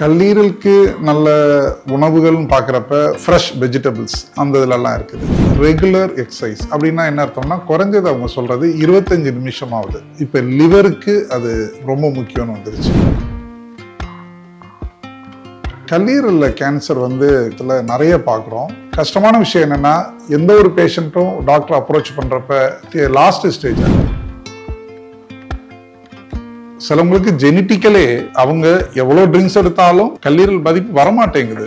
கல்லீரலுக்கு நல்ல உணவுகள்னு பார்க்குறப்ப fresh vegetables அந்த இதுலலாம் இருக்குது. ரெகுலர் எக்ஸசைஸ் அப்படின்னா என்ன அர்த்தம்னா குறைஞ்சது அவங்க சொல்கிறது இருபத்தஞ்சு நிமிஷம் ஆகுது இப்போ லிவருக்கு அது ரொம்ப முக்கியம்னு வந்துருச்சு. கல்லீரலில் கேன்சர் வந்து இதில் நிறைய பார்க்குறோம். கஷ்டமான விஷயம் என்னென்னா எந்த ஒரு பேஷண்ட்டும் டாக்டர் அப்ரோச் பண்ணுறப்ப லாஸ்ட் ஸ்டேஜ் சிலவங்களுக்கு ஜெனட்டிக்கலே அவங்க எவ்வளோ ட்ரிங்க்ஸ் எடுத்தாலும் கல்லீரல் பாதிப்பு வரமாட்டேங்குது.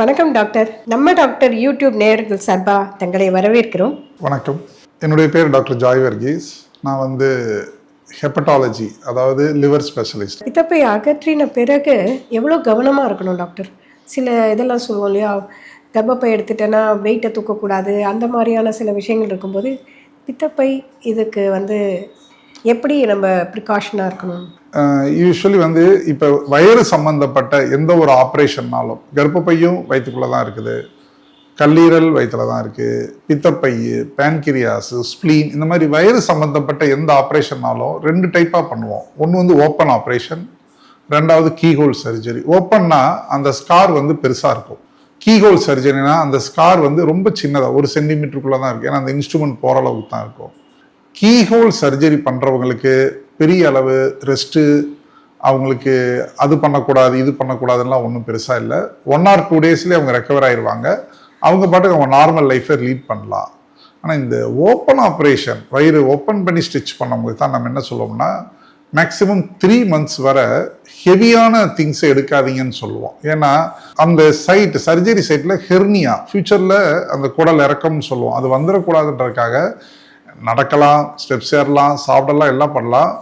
வணக்கம் டாக்டர். நம்ம டாக்டர் யூடியூப் நேயர்கள் சார்பா தங்களை வரவேற்கிறோம். வணக்கம். என்னுடைய பேர் டாக்டர் ஜாய் வர்கீஸ். நான் வந்து ஹெப்படாலஜி அதாவது லிவர் ஸ்பெஷலிஸ்ட் பித்தப்பை அகற்றின பிறகு எவ்வளோ கவனமாக இருக்கணும் டாக்டர்? சில இதெல்லாம் சொல்லுவோம் இல்லையா? கர்ப்பப்பை எடுத்துட்டேன்னா வெயிட்டை தூக்கக்கூடாது அந்த மாதிரியான சில விஷயங்கள் இருக்கும்போது பித்தப்பை இதுக்கு வந்து எப்படி நம்ம ப்ரிகாஷனாக இருக்கணும்? யூஸ்வலி வந்து இப்போ வயிறு சம்மந்தப்பட்ட எந்த ஒரு ஆப்ரேஷன்னாலும் கர்ப்பப்பையும் வயிற்றுக்குள்ளே தான் இருக்குது. கல்லீரல் வயிற்றுல தான் இருக்குது பித்தப்பை பேன்கிரியாஸு ஸ்ப்ளீன் இந்த மாதிரி வயிறு சம்மந்தப்பட்ட எந்த ஆப்ரேஷன்னாலும் ரெண்டு டைப்பாக பண்ணுவோம். ஒன்று வந்து ஓப்பன் ஆப்ரேஷன் ரெண்டாவது கீஹோல் சர்ஜரி ஓப்பன்னா அந்த ஸ்கார் வந்து பெருசாக இருக்கும். கீஹோல் சர்ஜரினா அந்த ஸ்கார் வந்து ரொம்ப சின்னதாக ஒரு சென்டிமீட்டருக்குள்ளே தான் இருக்குது ஏன்னா அந்த இன்ஸ்ட்ருமெண்ட் போகிற அளவுக்கு தான் இருக்கும். கீஹோல் சர்ஜரி பண்ணுறவங்களுக்கு பெரிய அளவு ரெஸ்ட்டு அவங்களுக்கு அது பண்ணக்கூடாது இது பண்ணக்கூடாதுலாம் ஒன்றும் பெருசாக இல்லை. ஒன் ஆர் டூ டேஸ்லேயே அவங்க ரெக்கவர் ஆயிடுவாங்க அவங்க பாட்டுக்கு அவங்க நார்மல் லைஃப்பை லீட் பண்ணலாம். ஆனால் இந்த ஓப்பன் ஆப்ரேஷன் வயிறு ஓப்பன் பண்ணி ஸ்டிச் பண்ணவங்களுக்கு தான் நம்ம என்ன சொல்லுவோம்னா மேக்ஸிமம் த்ரீ மந்த்ஸ் வர ஹெவியான திங்ஸை எடுக்காதீங்கன்னு சொல்லுவோம். ஏன்னா அந்த சைட் சர்ஜரி சைட்டில் ஹெர்னியா ஃப்யூச்சரில் அந்த குடல் இறக்கம்னு சொல்லுவோம். அது வந்துடக்கூடாதுன்றதுக்காக நடக்கலாம் ஸ்டெப்ஸ் ஏறலாம் சாப்பிடலாம் எல்லாம் பண்ணலாம்.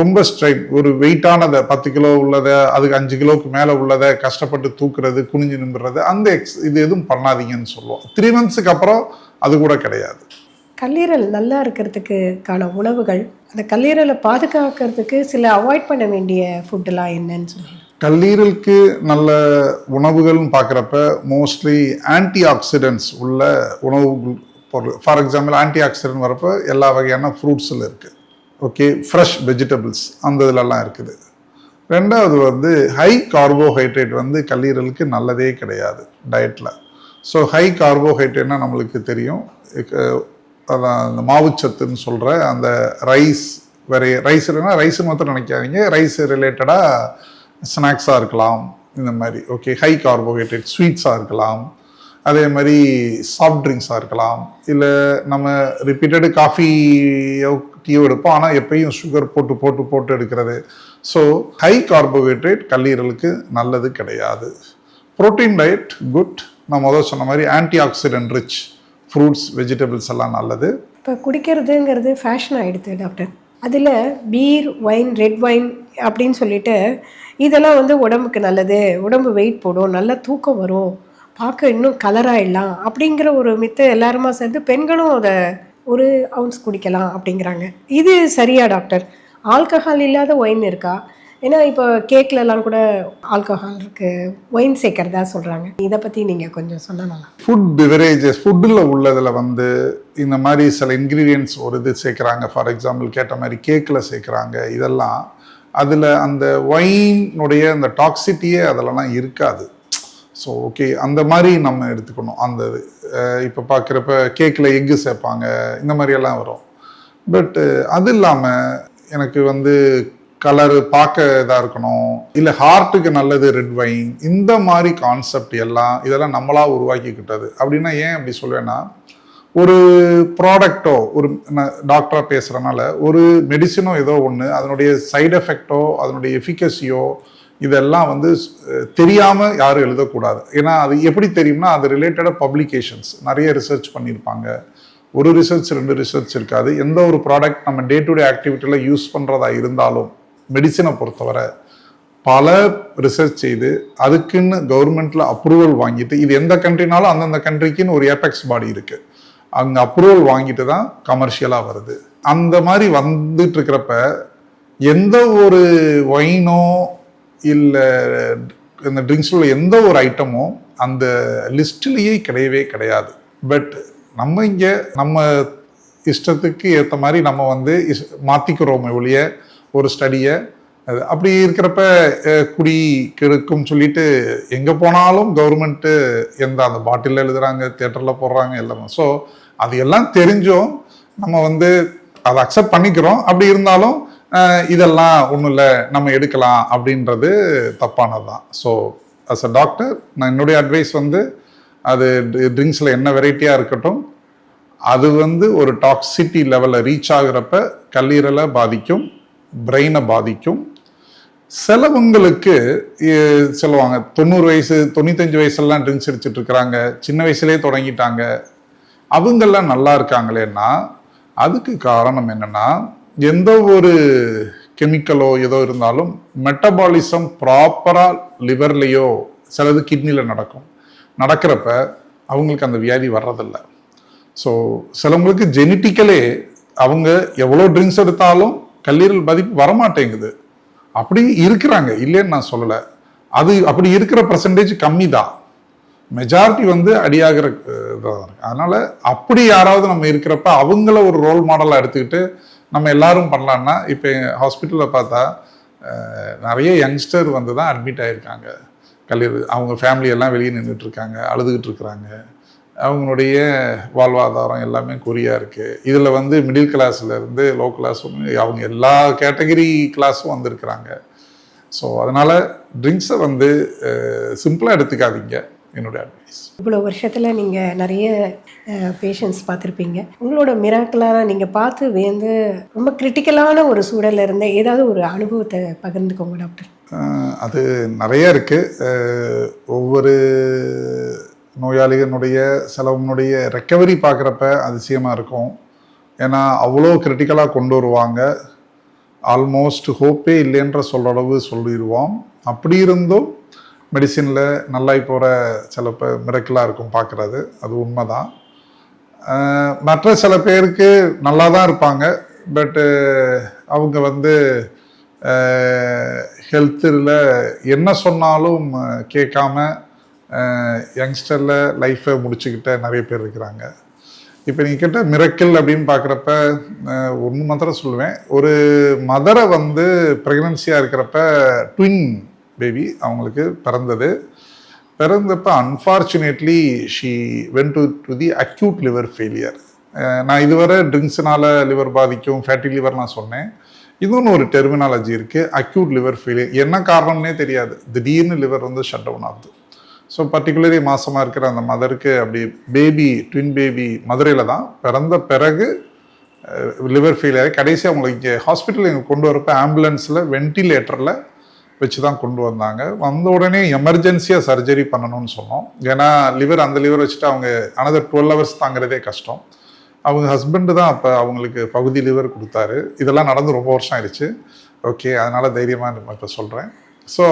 ரொம்ப ஸ்ட்ரைட் ஒரு வெயிட்டானதை பத்து கிலோ உள்ளதை அதுக்கு அஞ்சு கிலோவுக்கு மேலே உள்ளதை கஷ்டப்பட்டு தூக்குறது குனிஞ்சு நிம்புறது அந்த எக்ஸ் இது எதுவும் பண்ணாதீங்கன்னு சொல்லுவோம். த்ரீ மந்த்ஸுக்கு அப்புறம் அது கூட கிடையாது. கல்லீரல் நல்லா இருக்கிறதுக்குக்கான உணவுகள். அந்த கல்லீரலை பாதுகாக்கிறதுக்கு சில அவாய்ட் பண்ண வேண்டிய ஃபுட்டெல்லாம் என்னன்னு சொல்லி கல்லீரலுக்கு நல்ல உணவுகள்னு பார்க்குறப்ப மோஸ்ட்லி ஆன்டி ஆக்சிடென்ட்ஸ் உள்ள உணவு பொருள். ஃபார் எக்ஸாம்பிள் ஆன்டி ஆக்சிடென்ட் வரப்போ எல்லா வகையான ஃப்ரூட்ஸில் இருக்குது ஓகே ஃப்ரெஷ் வெஜிடபிள்ஸ் அந்த இதுலலாம் இருக்குது. ரெண்டாவது வந்து ஹை கார்போஹைட்ரேட் வந்து கல்லீரலுக்கு நல்லதே கிடையாது டயட்டில் ஸோ ஹை கார்போஹைட்ரேட்னா நம்மளுக்கு தெரியும். அந்த மாவுச்சத்துன்னு சொல்கிற அந்த ரைஸ் வேற ரைஸ் இல்லைன்னா ரைஸ் மாத்திரம் நினைக்காதீங்க. ரைஸ் ரிலேட்டடாக ஸ்நாக்ஸாக இருக்கலாம். இந்த மாதிரி ஓகே ஹை கார்போஹைட்ரேட் ஸ்வீட்ஸாக இருக்கலாம். அதே மாதிரி சாஃப்ட் ட்ரிங்க்ஸாக இருக்கலாம். இல்லை நம்ம ரிப்பீட்டடு காஃபியோ டீயோ எடுப்போம். ஆனால் எப்பயும் சுகர் போட்டு போட்டு போட்டு எடுக்கிறது. ஸோ ஹை கார்போஹைட்ரேட் கல்லீரலுக்கு நல்லது கிடையாது. ப்ரோட்டீன் டயட் குட் நான் முதல் சொன்ன மாதிரி antioxidant rich fruits vegetables எல்லாம் நல்லது. இப்போ குடிக்கிறதுங்கிறது ஃபேஷன் ஆகிடுது டாக்டர் அதில் பீர் ஒயின் ரெட் ஒயின் அப்படின்னு சொல்லிட்டு இதெல்லாம் வந்து உடம்புக்கு நல்லது. உடம்பு வெயிட் போடும் நல்ல தூக்கம் வரும். பார்க்க இன்னும் கலராகிடலாம் அப்படிங்கிற ஒரு மித்த எல்லாருமா சேர்ந்து பெண்களும் அதை ஒரு அவுன்ஸ் குடிக்கலாம் அப்படிங்கிறாங்க. இது சரியா டாக்டர் ஆல்கஹால் இல்லாத ஒயின் இருக்கா? ஏன்னா இப்போ கேக்லலாம் கூட ஆல்கஹால் இருக்கு. ஒயின் சேர்க்கறதா சொல்கிறாங்க இதை பற்றி நீங்கள் கொஞ்சம் சொன்னா நல்லா ஃபுட் பிவரேஜஸ் ஃபுட்டில் உள்ளதில் வந்து இந்த மாதிரி சில இன்க்ரீடியன்ட்ஸ் ஒரு இது சேர்க்குறாங்க. ஃபார் எக்ஸாம்பிள் கேட்ட மாதிரி கேக்கில் சேர்க்குறாங்க. இதெல்லாம் அதில் அந்த ஒயினுடைய அந்த டாக்ஸிட்டியே அதிலலாம் இருக்காது. ஸோ ஓகே அந்த மாதிரி நம்ம எடுத்துக்கணும். அந்த இது இப்போ பார்க்குறப்ப கேக்கில் எக்கு சேர்ப்பாங்க. இந்த மாதிரியெல்லாம் வரும். பட் அது இல்லாமல் எனக்கு வந்து கலரு பார்க்க இதாக இருக்கணும். இல்லை ஹார்ட்டுக்கு நல்லது ரெட் வைன் இந்த மாதிரி கான்செப்ட் எல்லாம் இதெல்லாம் நம்மளாக உருவாக்கிக்கிட்டது. அப்படின்னா ஏன் அப்படி சொல்வேன்னா ஒரு ப்ராடக்டோ ஒரு டாக்டராக பேசுகிறனால ஒரு மெடிசினோ ஏதோ ஒன்று அதனுடைய சைடு எஃபெக்டோ அதனுடைய எஃபிகசியோ இதெல்லாம் வந்து தெரியாமல் யாரும் எழுதக்கூடாது. ஏன்னா அது எப்படி தெரியும்னா அது ரிலேட்டடாக பப்ளிகேஷன்ஸ் நிறைய ரிசர்ச் பண்ணியிருப்பாங்க. ஒரு ரிசர்ச் ரெண்டு ரிசர்ச் இருக்காது. எந்த ஒரு ப்ராடக்ட் நம்ம டே டு டே ஆக்டிவிட்டியில் யூஸ் பண்ணுறதா இருந்தாலும் மெடிசினை பொறுத்தவரை பல ரிசர்ச் செய்து அதுக்குன்னு கவர்மெண்ட்ல அப்ரூவல் வாங்கிட்டு இது எந்த கண்ட்ரினாலும் அந்தந்த கண்ட்ரிக்குன்னு ஒரு ஏபெக்ஸ் பாடி இருக்கு. அங்கே அப்ரூவல் வாங்கிட்டு தான் கமர்ஷியலாக வருது. அந்த மாதிரி வந்துட்டு இருக்கிறப்ப எந்த ஒரு ஒயினோ இல்லை இந்த ட்ரிங்க்ஸில் உள்ள எந்த ஒரு ஐட்டமும் அந்த லிஸ்ட்லேயே கிடையவே கிடையாது. பட் நம்ம இங்கே நம்ம இஷ்டத்துக்கு ஏற்ற மாதிரி நம்ம வந்து இஸ் மாற்றிக்கிறோமே ஒழிய ஒரு ஸ்டடியை அது அப்படி இருக்கிறப்ப குடி கெடுக்கும் சொல்லிட்டு எங்கே போனாலும் கவர்மெண்ட்டு எந்த அந்த பாட்டிலில் எழுதுகிறாங்க தேட்டரில் போடுறாங்க எல்லாமே. ஸோ அது எல்லாம் தெரிஞ்சும் நம்ம வந்து அதை அக்செப்ட் பண்ணிக்கிறோம். அப்படி இருந்தாலும் இதெல்லாம் ஒன்றும் இல்லை நம்ம எடுக்கலாம் அப்படின்றது தப்பானது தான் ஸோ அஸ் அ டாக்டர் நான் என்னுடைய அட்வைஸ் வந்து அது ட்ரிங்க்ஸில் என்ன வெரைட்டியாக இருக்கட்டும் அது வந்து ஒரு டாக்ஸிட்டி லெவலில் ரீச் ஆகுறப்ப கல்லீரலை பாதிக்கும். பிரெயினை பாதிக்கும். சிலவங்களுக்கு சொல்லுவாங்க தொண்ணூறு வயசு தொண்ணூத்தஞ்சு வயசுலாம் ட்ரிங்க்ஸ் அடிச்சுட்டு இருக்கிறாங்க சின்ன வயசுலேயே தொடங்கிட்டாங்க. அவங்கெல்லாம் நல்லா இருக்காங்களேன்னா அதுக்கு காரணம் என்னன்னா எந்த ஒரு கெமிக்கலோ ஏதோ இருந்தாலும் மெட்டபாலிசம் ப்ராப்பராக லிவர்லேயோ சிலது கிட்னியில் நடக்கும். நடக்கிறப்ப அவங்களுக்கு அந்த வியாதி வர்றதில்ல. ஸோ சிலவங்களுக்கு ஜெனட்டிக்கலே அவங்க எவ்வளோ ட்ரிங்க்ஸ் எடுத்தாலும் கல்லீரல் பாதிப்பு வரமாட்டேங்குது. அப்படி இருக்கிறாங்க. இல்லைன்னு நான் சொல்லலை. அது அப்படி இருக்கிற பர்சன்டேஜ் கம்மி தான் மெஜாரிட்டி வந்து அடியாகிற இதாக இருக்கு அதனால அப்படி யாராவது நம்ம இருக்கிறப்ப அவங்கள ஒரு ரோல் மாடலாக எடுத்துக்கிட்டு நம்ம எல்லாரும் பண்ணலான்னா இப்போ ஹாஸ்பிட்டலில் பார்த்தா நிறைய யங்ஸ்டர் வந்து தான் அட்மிட் ஆகிருக்காங்க கல்லீரல் அவங்க ஃபேமிலியெல்லாம் வெளியே நின்றுட்டு இருக்காங்க அழுதுகிட்டு இருக்கிறாங்க. அவங்களுடைய வாழ்வாதாரம் எல்லாமே குறியாக இருக்குது இதில் வந்து மிடில் கிளாஸ்ல இருந்து லோ கிளாஸ் அவங்க எல்லா கேட்டகரி கிளாஸும் வந்திருக்கிறாங்க. ஸோ அதனால் ட்ரிங்க்ஸை வந்து சிம்பிளாக எடுத்துக்காதீங்க. என்னுடைய அட்வைஸ் இவ்வளோ வருஷத்தில் நீங்கள் நிறைய பேஷண்ட்ஸ் பார்த்துருப்பீங்க. உங்களோட மிராக்கலாக நீங்கள் பார்த்து வேந்து ரொம்ப கிரிட்டிக்கலான ஒரு சூழல்ல இருந்த ஏதாவது ஒரு அனுபவத்தை பகிர்ந்துக்கோங்க டாக்டர். அது நிறைய இருக்குது ஒவ்வொரு நோயாளிகளுடைய சிலவங்களுடைய ரெக்கவரி பார்க்குறப்ப அதிசயமாக இருக்கும். ஏன்னா அவ்வளோ கிரிட்டிக்கலாக கொண்டு வருவாங்க. ஆல்மோஸ்ட் ஹோப்பே இல்லைன்ற சொல்கிற அளவு சொல்லிடுவோம். அப்படி இருந்தும் மெடிசினில் நல்லாய் போகிற சில ப மிரக்கலாக இருக்கும் பார்க்குறது. அது உண்மை தான் மற்ற சில பேருக்கு நல்லா தான் இருப்பாங்க. பட்டு அவங்க வந்து ஹெல்த்தில் என்ன சொன்னாலும் கேட்காம யங்ஸ்டரில் லைஃப்பை முடிச்சுக்கிட்ட நிறைய பேர் இருக்கிறாங்க. இப்போ நீங்கள் கேட்ட மிரக்கிள் அப்படின்னு பார்க்குறப்ப ஒன்று மாத்திரம் சொல்லுவேன். ஒரு மதரை வந்து ப்ரெக்னன்சியாக இருக்கிறப்ப ட்வின் பேபி அவங்களுக்கு பிறந்தது. பிறந்தப்ப unfortunately she went to to the acute liver failure நான் இதுவரை ட்ரிங்க்ஸ்னால லிவர் பாதிக்கும் ஃபேட்டி லிவர் நான் சொன்னேன். இன்னொன்று ஒரு டெர்மினாலஜி இருக்குது அக்யூட் லிவர் ஃபெயிலியர் என்ன காரணம்னே தெரியாது. திடீர்னு லிவர் வந்து ஷட் டவுன் ஆகுது. ஸோ பர்டிகுலரி மாசமாக இருக்கிற அந்த மதருக்கு அப்படி பேபி ட்வின் பேபி மதுரையில் தான் பிறந்த பிறகு லிவர் ஃபெயிலியர் கடைசி அவங்களுக்கு இங்கே ஹாஸ்பிட்டல் இங்கே கொண்டு வரப்போ ஆம்புலன்ஸில் வென்டிலேட்டரில் வச்சு தான் கொண்டு வந்தாங்க. வந்த உடனே எமர்ஜென்சியாக சர்ஜரி பண்ணணும்னு சொன்னோம். ஏன்னா லிவர் அந்த லிவர் வச்சுட்டு அவங்க அனதர் டுவெல் ஹவர்ஸ் தாங்கிறதே கஷ்டம். அவங்க ஹஸ்பண்டு தான் அப்போ அவங்களுக்கு பகுதி லிவர் கொடுத்தாரு. இதெல்லாம் நடந்து ரொம்ப வருஷம் ஆயிடுச்சு. ஓகே அதனால் தைரியமாக நம்ம இப்போ சொல்கிறேன் ஸோ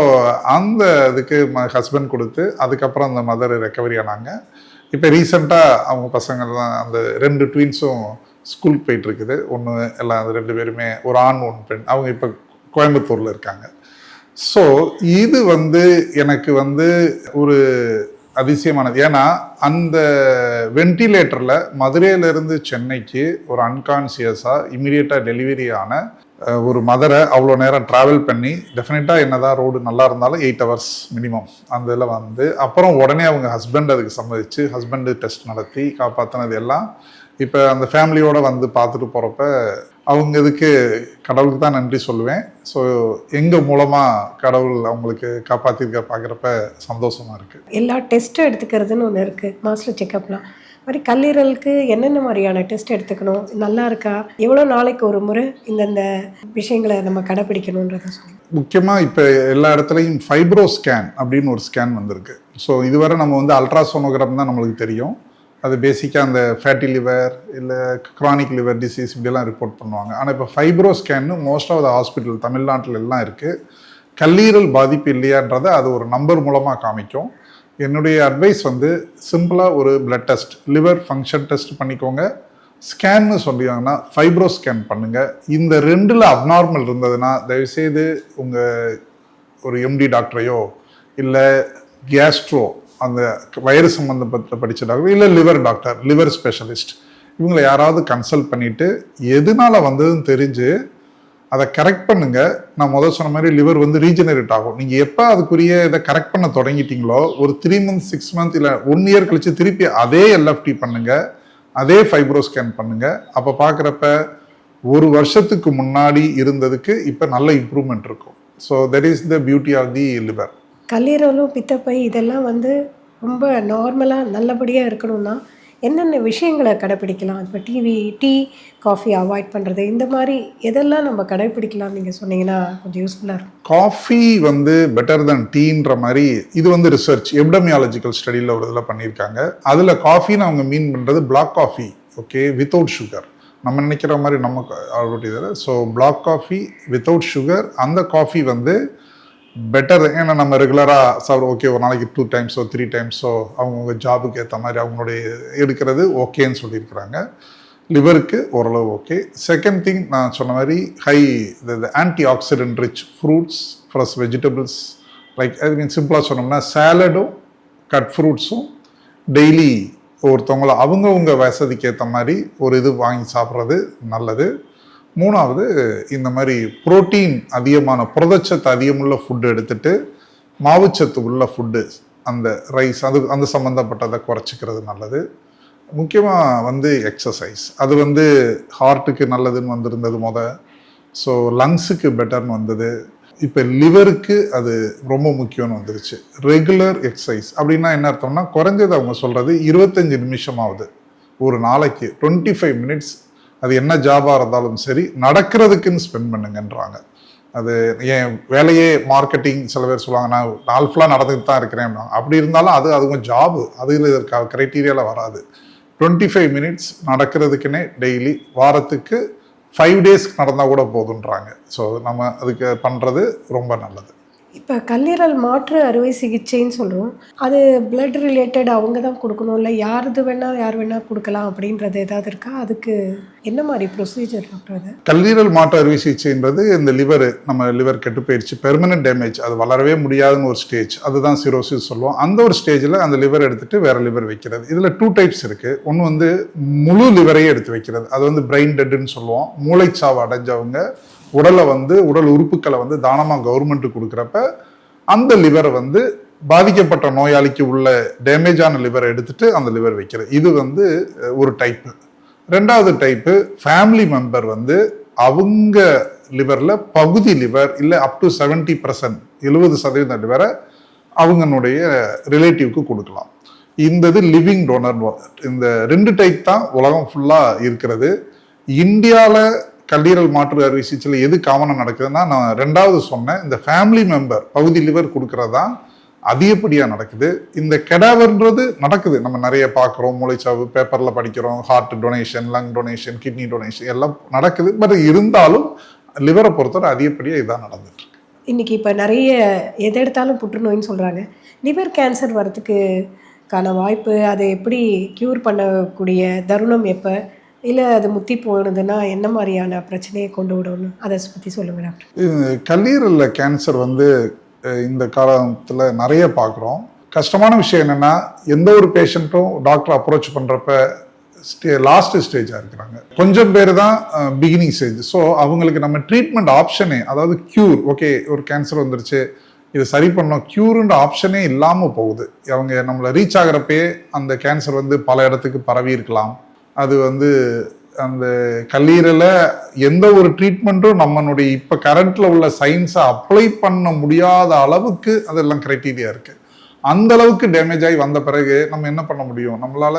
அந்த இதுக்கு ஹஸ்பண்ட் கொடுத்து அதுக்கப்புறம் அந்த மதர் ரெக்கவரி ஆனாங்க. இப்போ ரீசெண்டாக அவங்க பசங்கள்லாம் அந்த ரெண்டு ட்வீன்ஸும் ஸ்கூலுக்கு போயிட்டுருக்குது. ஒன்று எல்லாம் அது ரெண்டு பேருமே ஒரு ஆண் ஒன்று பெண். அவங்க இப்போ கோயம்புத்தூரில் இருக்காங்க. ஸோ இது வந்து எனக்கு வந்து ஒரு அதிசயமானது. ஏன்னா அந்த வென்டிலேட்டரில் மதுரையிலேருந்து சென்னைக்கு ஒரு அன்கான்சியஸாக இமீடியட்டாக டெலிவரி ஆன ஒரு மதரை அவ்வளோ நேரம் ட்ராவல் பண்ணி டெஃபினட்டாக என்னதான் ரோடு நல்லா இருந்தாலும் எயிட் ஹவர்ஸ் மினிமம் அந்த இதில் வந்து அப்புறம் உடனே அவங்க ஹஸ்பண்ட் அதுக்கு சம்மதிச்சு ஹஸ்பண்டு டெஸ்ட் நடத்தி காப்பாற்றினது எல்லாம் இப்போ அந்த ஃபேமிலியோடு வந்து பார்த்துட்டு போகிறப்ப அவங்க இதுக்கு கடவுளுக்கு தான் நன்றி சொல்லுவேன். ஸோ எங்கள் மூலமாக கடவுள் அவங்களுக்கு காப்பாற்றிருக்க பார்க்குறப்ப சந்தோஷமாக இருக்குது எல்லா டெஸ்ட்டும் எடுத்துக்கிறதுன்னு ஒன்று இருக்குது மாஸ்டர் செக்கப்லாம் மாதிரி கல்லீரலுக்கு என்னென்ன மாதிரியான டெஸ்ட் எடுத்துக்கணும்? நல்லா இருக்கா? எவ்வளோ நாளைக்கு ஒரு முறை இந்தந்த விஷயங்களை நம்ம கடைப்பிடிக்கணுன்றத சொல்லி. முக்கியமாக இப்போ எல்லா இடத்துலையும் ஃபைப்ரோ ஸ்கேன் அப்படின்னு ஒரு ஸ்கேன் வந்திருக்கு. ஸோ இதுவரை நம்ம வந்து அல்ட்ராசோனோகிராம் தான் நம்மளுக்கு தெரியும். அது பேசிக்காக அந்த ஃபேட்டி லிவர் இல்லை க்ரானிக் லிவர் டிசீஸ் இப்படியெல்லாம் ரிப்போர்ட் பண்ணுவாங்க. ஆனால் இப்போ ஃபைப்ரோ ஸ்கேன்னு மோஸ்ட் ஆஃப் த ஹாஸ்பிட்டல் தமிழ்நாட்டில் எல்லாம் இருக்குது கல்லீரல் பாதிப்பு இல்லையான்றதை அது ஒரு நம்பர் மூலமாக காமிக்கும். என்னுடைய அட்வைஸ் வந்து சிம்பிளாக ஒரு blood test liver function test பண்ணிக்கோங்க. ஸ்கேன்னு சொல்லியாங்கன்னா ஃபைப்ரோ ஸ்கேன் பண்ணுங்கள் இந்த ரெண்டில் அப்நார்மல் இருந்ததுன்னா தயவுசெய்து உங்கள் ஒரு எம்டி டாக்டரையோ இல்லை கேஸ்ட்ரோ அந்த வயிறு சம்மந்தப்பட்ட படித்த டாக்டர் இல்லை லிவர் டாக்டர் லிவர் ஸ்பெஷலிஸ்ட் இவங்களை யாராவது கன்சல்ட் பண்ணிவிட்டு எதனால வந்ததுன்னு தெரிஞ்சு அதை கரெக்ட் பண்ணுங்க. நான் முதல் சொன்ன மாதிரி லிவர் வந்து ரீஜெனரேட் ஆகும். நீங்க எப்போ அதுக்குரிய இதை கரெக்ட் பண்ண தொடங்கிட்டீங்களோ ஒரு த்ரீ மந்த் சிக்ஸ் மந்த் இல்லை ஒன் இயர் கழிச்சு திருப்பி அதே எல்எஃப்டி பண்ணுங்க. அதே ஃபைப்ரோ ஸ்கேன் பண்ணுங்க. அப்போ பார்க்குறப்ப ஒரு வருஷத்துக்கு முன்னாடி இருந்ததுக்கு இப்போ நல்ல இம்ப்ரூவ்மெண்ட் இருக்கும். So that is the beauty of the liver கல்லீரலும் பித்தப்பை இதெல்லாம் வந்து ரொம்ப நார்மலாக நல்லபடியாக இருக்கணும்னா என்னென்ன விஷயங்களை கடைப்பிடிக்கலாம்? இப்போ டிவி டீ காஃபி அவாய்ட் பண்ணுறது இந்த மாதிரி எதெல்லாம் நம்ம கடைப்பிடிக்கலாம் நீங்கள் சொன்னீங்கன்னா கொஞ்சம் யூஸ்ஃபுல்லாக இருக்கும். காஃபி வந்து பெட்டர் தென் டீன்ற மாதிரி இது வந்து ரிசர்ச் எப்டமியாலஜிக்கல் ஸ்டடியில் ஒரு இதில் பண்ணியிருக்காங்க. அதில் காஃபின்னு அவங்க மீன் பண்ணுறது black coffee okay without sugar நம்ம நினைக்கிற மாதிரி நமக்கு ஆல்ரெடி இதில் so black coffee without sugar அந்த காஃபி வந்து பெட்டர் ஏன்னா நம்ம ரெகுலராக சார் ஓகே ஒரு நாளைக்கு டூ டைம்ஸோ த்ரீ டைம்ஸோ அவங்கவுங்க ஜாபுக்கு ஏற்ற மாதிரி அவங்களுடைய எடுக்கிறது ஓகேன்னு சொல்லியிருக்கிறாங்க. லிவருக்கு ஓரளவு ஓகே செகண்ட் திங் நான் சொன்ன மாதிரி ஹை இந்த antioxidant rich fruits plus vegetables like I mean சிம்பிளாக சொன்னோம்னா சேலடும் கட் ஃப்ரூட்ஸும் டெய்லி ஒருத்தவங்கள அவங்கவுங்க வசதிக்கு ஏற்ற மாதிரி ஒரு இது வாங்கி சாப்பிட்றது நல்லது. மூணாவது இந்த மாதிரி புரோட்டீன் அதிகமான புரதச்சத்து அதிகமுள்ள ஃபுட்டு எடுத்துட்டு மாவுச்சத்து உள்ள ஃபுட்டு அந்த ரைஸ் அது அந்த சம்மந்தப்பட்டதை குறைச்சிக்கிறது நல்லது. முக்கியமாக வந்து எக்ஸசைஸ் அது வந்து ஹார்ட்டுக்கு நல்லதுன்னு வந்திருந்தது முத. ஸோ லங்ஸுக்கு பெட்டர்னு வந்தது. இப்போ லிவருக்கு அது ரொம்ப முக்கியம்னு வந்துருச்சு. ரெகுலர் எக்ஸசைஸ் அப்படின்னா என்ன அர்த்தம்னா குறைஞ்சது அவங்க சொல்கிறது இருபத்தஞ்சு நிமிஷமாவது. ஒரு நாளைக்கு டுவெண்ட்டி ஃபைவ் மினிட்ஸ் அது என்ன ஜாபாக இருந்தாலும் சரி நடக்கிறதுக்குன்னு ஸ்பெண்ட் பண்ணுங்கன்றாங்க. அது என் வேலையே மார்க்கெட்டிங் சில பேர் சொல்லுவாங்க நான் நாள் ஃபுல்லாக நடந்துட்டு தான் இருக்கிறேன் அப்படி இருந்தாலும் அது அதுவும் ஜாபு அதில் இதற்கு க்ரைட்டீரியாவில் வராது. டுவெண்ட்டி ஃபைவ் மினிட்ஸ் நடக்கிறதுக்குன்னே டெய்லி வாரத்துக்கு ஃபைவ் டேஸ் நடந்தால் கூட போதுன்றாங்க. ஸோ நம்ம அதுக்கு பண்ணுறது ரொம்ப நல்லது. இப்போ கல்லீரல் மாற்று அறுவை சிகிச்சைன்னு சொல்கிறோம் அது பிளட் ரிலேட்டட் அவங்க தான் கொடுக்கணும். இல்லை யாருது வேணால் யார் வேணால் கொடுக்கலாம் அப்படின்றது ஏதாவது இருக்கா? அதுக்கு என்ன மாதிரி ப்ரொசீஜர் டாக்டர் கல்லீரல் மாற்று அறுவை சிகிச்சைன்றது இந்த லிவர் நம்ம லிவர் கெட்டு போயிடுச்சு பெர்மனன்ட் டேமேஜ் அது வளரவே முடியாதுன்னு ஒரு ஸ்டேஜ் அதுதான் சிரோசிஸ் சொல்லுவோம். அந்த ஒரு ஸ்டேஜில் அந்த லிவர் எடுத்துட்டு வேற லிவர் வைக்கிறது. இதில் டூ டைப்ஸ் இருக்குது ஒன்று வந்து முழு லிவரையே எடுத்து வைக்கிறது. அது வந்து பிரெயின் டெட்டுன்னு சொல்லுவோம். மூளைச்சாவு அடைஞ்சவங்க உடலை வந்து உடல் உறுப்புக்களை வந்து தானமாக கவர்மெண்ட்டு கொடுக்குறப்ப அந்த லிவரை வந்து பாதிக்கப்பட்ட நோயாளிக்கு உள்ள டேமேஜான லிவரை எடுத்துட்டு அந்த லிவர் வைக்கிறது. இது வந்து ஒரு டைப்பு ரெண்டாவது டைப்பு ஃபேமிலி மெம்பர் வந்து அவங்க லிவரில் பகுதி லிவர் இல்லை அப் டு செவன்ட்டி பர்சன்ட் எழுபது சதவீதம் லிவரை அவங்களுடைய ரிலேட்டிவ்க்கு கொடுக்கலாம். இந்த இது லிவிங் டோனர் இந்த ரெண்டு டைப் தான் உலகம் ஃபுல்லாக இருக்கிறது. இந்தியாவில் கல்லீரல் மாற்று அறுவை சிகிச்சையில் எது காமனாக நடக்குதுன்னா நான் ரெண்டாவது சொன்னேன் இந்த ஃபேமிலி மெம்பர் பகுதி லிவர் கொடுக்கறது தான் அதிகப்படியாக நடக்குது. இந்த கெடாவர்ன்றது நடக்குது. நம்ம நிறைய பார்க்குறோம் மூளைச்சாவு பேப்பரில் படிக்கிறோம் heart donation lung donation kidney donation எல்லாம் நடக்குது. பட் இருந்தாலும் லிவரை பொறுத்தவரை அதிகப்படியாக இதான் நடந்துட்டு இன்றைக்கி இன்னைக்கு இப்போ நிறைய எதை எடுத்தாலும் புற்றுநோயின்னு சொல்கிறாங்க லிவர் கேன்சர் வர்றதுக்கு கான வாய்ப்பு அதை எப்படி க்யூர் பண்ணக்கூடிய தருணம் எப்போ? இல்லை அது முத்தி போனதுன்னா என்ன மாதிரியான பிரச்சனையை கொண்டு விடணும் அதை பற்றி சொல்லுங்கள் டாக்டர். கல்லீரலில் கேன்சர் வந்து இந்த காலத்தில் நிறைய பார்க்குறோம். கஷ்டமான விஷயம் என்னென்னா எந்த ஒரு பேஷண்ட்டும் டாக்டர் அப்ரோச் பண்ணுறப்ப ஸ்டே லாஸ்ட் ஸ்டேஜாக இருக்கிறாங்க. கொஞ்சம் பேர் தான் பிகினிங் ஸ்டேஜ் ஸோ அவங்களுக்கு நம்ம ட்ரீட்மெண்ட் ஆப்ஷனே அதாவது க்யூர் ஓகே ஒரு கேன்சர் வந்துருச்சு. இதை சரி பண்ணோம். க்யூருன்ற ஆப்ஷனே இல்லாமல் போகுது. அவங்க நம்மளை ரீச் ஆகிறப்பயே அந்த கேன்சர் வந்து பல இடத்துக்கு பரவி இருக்கலாம். அது வந்து அந்த கல்லீரல எந்த ஒரு ட்ரீட்மெண்ட்டும் நம்மளுடைய இப்போ கரண்ட்ல உள்ள சயின்ஸை அப்ளை பண்ண முடியாத அளவுக்கு அதெல்லாம் கிரைட்டீரியா இருக்கு. அந்த அளவுக்கு டேமேஜ் ஆகி வந்த பிறகு நம்ம என்ன பண்ண முடியும்? நம்மளால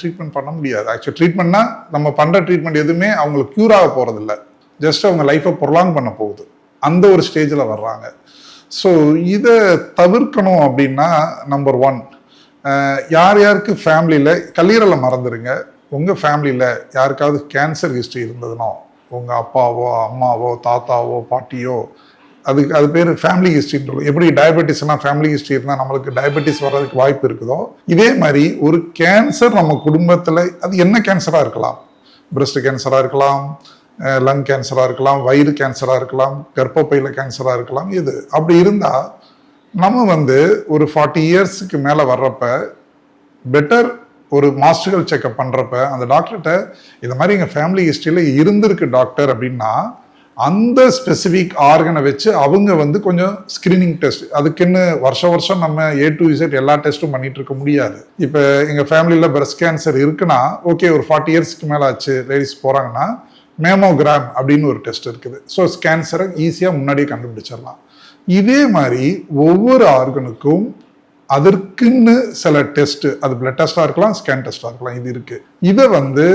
ட்ரீட்மெண்ட் பண்ண முடியாது. ஆக்சுவல் ட்ரீட்மெண்ட்னா நம்ம பண்ற ட்ரீட்மெண்ட் எதுவுமே அவங்களுக்கு க்யூர் ஆக போறது ஜஸ்ட் அவங்க லைஃப்பை பொருளாங் பண்ண போகுது. அந்த ஒரு ஸ்டேஜில் வர்றாங்க. ஸோ இதை தவிர்க்கணும் அப்படின்னா நம்பர் ஒன் யார் யாருக்கு ஃபேமிலியில் கல்லீரலை மறந்துடுங்க உங்கள் ஃபேமிலியில் யாருக்காவது கேன்சர் ஹிஸ்ட்ரி இருந்ததுனோ உங்கள் அப்பாவோ அம்மாவோ தாத்தாவோ பாட்டியோ அதுக்கு அது பேர் ஃபேமிலி ஹிஸ்ட்ரின்னு சொல்லுவோம். எப்படி டயபெட்டிஸ்னா ஃபேமிலி ஹிஸ்ட்ரி இருந்தால் நம்மளுக்கு டயபெட்டிஸ் வர்றதுக்கு வாய்ப்பு இருக்குதோ இதே மாதிரி ஒரு கேன்சர் நம்ம குடும்பத்தில் அது என்ன கேன்சராக இருக்கலாம்? பிரஸ்ட் கேன்சராக இருக்கலாம் லங் கேன்சராக இருக்கலாம் வயிறு கேன்சராக இருக்கலாம் கர்ப்பப்பையில் கேன்சராக இருக்கலாம் இது அப்படி இருந்தால் நம்ம வந்து ஒரு ஃபார்ட்டி இயர்ஸுக்கு மேலே வர்றப்ப பெட்டர் ஒரு மாஸ்டர்கள் செக்அப் பண்ணுறப்ப அந்த டாக்டர்கிட்ட இந்த மாதிரி எங்கள் ஃபேமிலி ஹிஸ்ட்ரியில் இருந்திருக்கு டாக்டர் அப்படின்னா அந்த ஸ்பெசிஃபிக் ஆர்கனை வச்சு அவங்க வந்து கொஞ்சம் ஸ்கிரீனிங் டெஸ்ட் அதுக்குன்னு வருஷம் வருஷம் நம்ம ஏ டு இசட் எல்லா டெஸ்ட்டும் பண்ணிட்டு இருக்க முடியாது. இப்போ எங்கள் ஃபேமிலியில் பிரஸ்ட் கேன்சர் இருக்குன்னா ஓகே ஒரு ஃபார்ட்டி இயர்ஸ்க்கு மேலே ஆச்சு லேடிஸ் போகிறாங்கன்னா மேமோகிராம் அப்படின்னு ஒரு டெஸ்ட் இருக்குது. ஸோ கேன்சரை ஈஸியாக முன்னாடியே கண்டுபிடிச்சிடலாம். இதே மாதிரி ஒவ்வொரு ஆர்கனுக்கும் அதற்குன்னு சில டெஸ்ட்டு அது பிளட் டெஸ்ட்டாக இருக்கலாம் ஸ்கேன் டெஸ்ட்டாக இருக்கலாம் இது இருக்குது இதை வந்து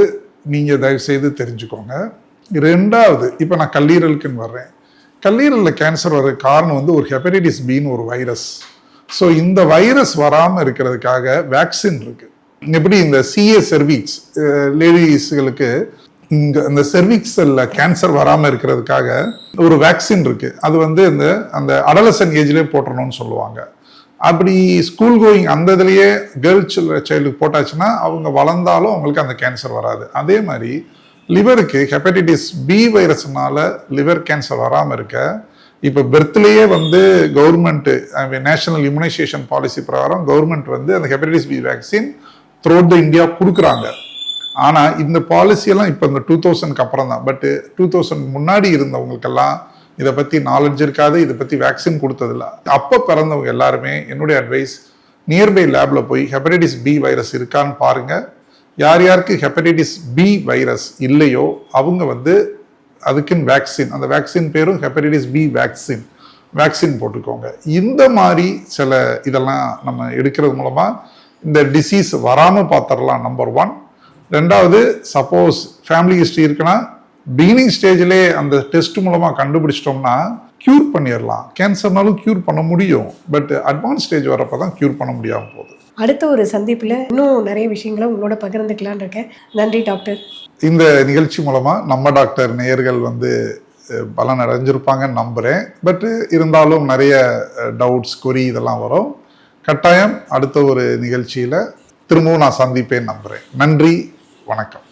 நீங்கள் தயவு செய்து தெரிஞ்சுக்கோங்க. ரெண்டாவது இப்போ நான் கல்லீரலுக்குன்னு வர்றேன். கல்லீரலில் கேன்சர் வர காரணம் வந்து ஒரு ஹெப்படைட்டிஸ் பின்னு ஒரு வைரஸ் ஸோ இந்த வைரஸ் வராமல் இருக்கிறதுக்காக வேக்சின் இருக்குது எப்படி இந்த சிஏ செர்விக்ஸ் லேடிஸ்களுக்கு இங்கே இந்த செர்விக்ஸில் கேன்சர் வராமல் இருக்கிறதுக்காக ஒரு வேக்சின் இருக்குது அது வந்து இந்த அந்த அடலசன் ஏஜ்லேயே போட்டணும்னு சொல்லுவாங்க. அப்படி ஸ்கூல் கோயிங் அந்த இதுலேயே கேர்ள் சைல்டுக்கு போட்டாச்சுன்னா அவங்க வளர்ந்தாலும் அவங்களுக்கு அந்த கேன்சர் வராது. அதே மாதிரி லிவருக்கு ஹெப்படைட்டிஸ் பி வைரஸ்னால லிவர் கேன்சர் வராமல் இருக்க இப்போ பெர்த்லேயே வந்து கவர்மெண்ட்டு நேஷனல் இம்யூனைசேஷன் பாலிசி பிரகாரம் கவர்மெண்ட் வந்து அந்த hepatitis B vaccine throughout the India கொடுக்குறாங்க. ஆனால் இந்த பாலிசியெல்லாம் இப்போ இந்த டூ தௌசண்ட்க்கு அப்புறம் தான் பட்டு டூ தௌசண்ட் முன்னாடி இருந்தவங்களுக்கெல்லாம் இதை பற்றி நாலேஜ் இருக்காது இதை பற்றி வேக்சின் கொடுத்ததில்ல. அப்போ பிறந்தவங்க எல்லாருமே என்னுடைய அட்வைஸ் நியர்பை லேபில் போய் ஹெப்படைட்டிஸ் பி வைரஸ் இருக்கான்னு பாருங்கள் யார் யாருக்கு ஹெப்படைட்டிஸ் பி வைரஸ் இல்லையோ அவங்க வந்து அதுக்குன்னு வேக்சின் அந்த வேக்சின் பேரும் ஹெப்படைட்டிஸ் பி வேக்சின் வேக்சின் போட்டுக்கோங்க. இந்த மாதிரி சில இதெல்லாம் நம்ம எடுக்கிறது மூலமாக இந்த டிசீஸ் வராமல் பார்த்துடலாம் நம்பர் ஒன் ரெண்டாவது சப்போஸ் ஃபேமிலி ஹிஸ்ட்ரி இருக்குன்னா பிகினிங் ஸ்டேஜ்லே அந்த டெஸ்ட் மூலமாக கண்டுபிடிச்சிட்டோம்னா க்யூர் பண்ணிடலாம். கேன்சர்னாலும் க்யூர் பண்ண முடியும். பட் அட்வான்ஸ் ஸ்டேஜ் வரப்போ தான் க்யூர் பண்ண முடியாமல் போகுது. அடுத்த ஒரு சந்திப்பில் இன்னும் நிறைய விஷயங்களை உங்களோட பகிர்ந்துக்கலான்னு இருக்கேன். நன்றி டாக்டர். இந்த நிகழ்ச்சி மூலமாக நம்ம டாக்டர் நேயர்கள் வந்து பலன் அடைஞ்சிருப்பாங்கன்னு நம்புகிறேன் பட் இருந்தாலும் நிறைய டவுட்ஸ் கொரி இதெல்லாம் வரும். கட்டாயம் அடுத்த ஒரு நிகழ்ச்சியில் திரும்பவும் நான் சந்திப்பேன் நம்புகிறேன் நன்றி வணக்கம்.